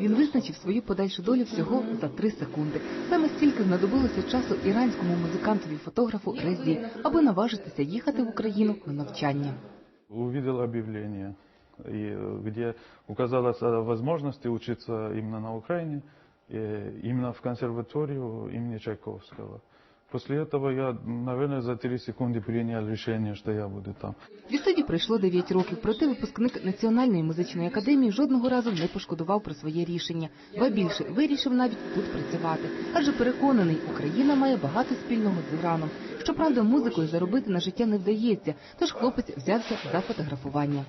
Він визначив свою подальшу долю всього за три секунди. Саме стільки знадобилося часу іранському музикантові фотографу Резі, аби наважитися їхати в Україну на навчання. Увидел объявление, и, э, где указалось о возможности учиться именно на Украине, э, именно в консерваторию имени Чайковского. После этого я, наверное, за три секунды принял решение, что я буду там. Відтоді пройшло 9 років, проте випускник Національної музичної академії жодного разу не пошкодував про своє рішення. Ба більше вирішив навіть тут працювати, адже переконаний, Україна має багато спільного з Іраном. Щоправда, музикою заробити на життя не вдається, тож хлопець взявся за фотографування.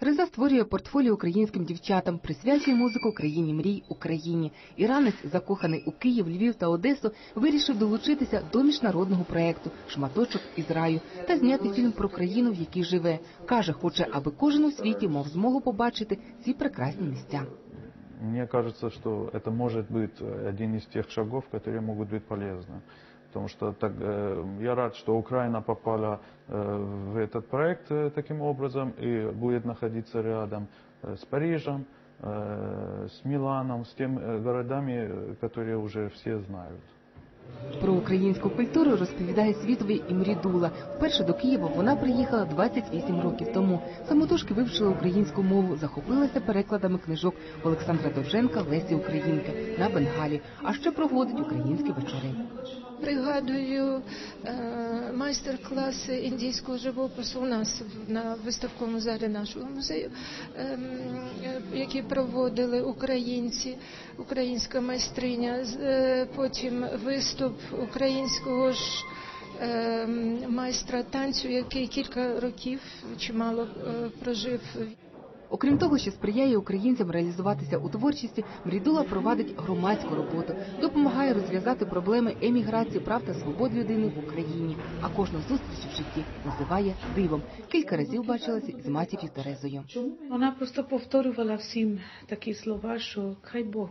Реза створює портфоліо українським дівчатам, присвячує музику країні мрій Україні. Іранець, закоханий у Київ, Львів та Одесу, вирішив долучитися до міжнародного проекту Шматочок із раю та зняти фільм про країну, в якій живе. каже, хоче, аби кожен у світі мав змогу побачити ці прекрасні місця. Мне кажется, что это может быть э, один из тех шагов, которые могут быть полезны. Потому что так, э, я рад, что Украина попала э, в этот проект э, таким образом и будет находиться рядом с Парижем, с Миланом, с теми городами, которые уже все знают. Про українську культуру розповідає світовий Імрідула. Вперше до Києва вона приїхала 28 років тому. Самотужки вивчила українську мову, захопилася перекладами книжок Олександра Довженка Лесі Українки на Бенгалі, а ще проводить українські вечори. Пригадую майстер-класи індійського живопису у нас на виставковому залі нашого музею, ем, е, які проводили українці, українська майстриня. Е, Потім виступ українського ж ем, майстра танцю, який кілька років чимало е, прожив Окрім того, що сприяє українцям реалізуватися у творчості, Мрідула провадить громадську роботу, допомагає розв'язати проблеми еміграції прав та свобод людини в Україні. А кожну зустріч в житті називає дивом. Кілька разів бачилася із матір'ю Терезою. Вона просто повторювала всім такі слова, що хай Бог-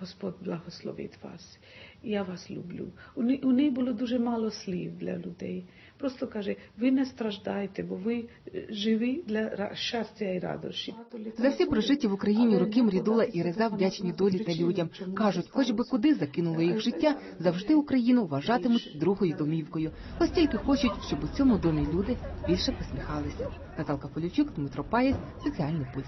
Господь благословить вас. Я вас люблю. У неї, у неї було дуже мало слів для людей. Просто каже, ви не страждайте, бо ви е, живі для ра- щастя і радощі. За всі прожиті в Україні роки Мрідула і Реза вдячні долі та людям. Кажуть, хоч би куди закинуло їх життя, завжди Україну вважатимуть другою домівкою. Ось тільки хочуть, щоб у цьому домі люди більше посміхалися. Наталка Полючук, Дмитро Паєць, соціальний пульс.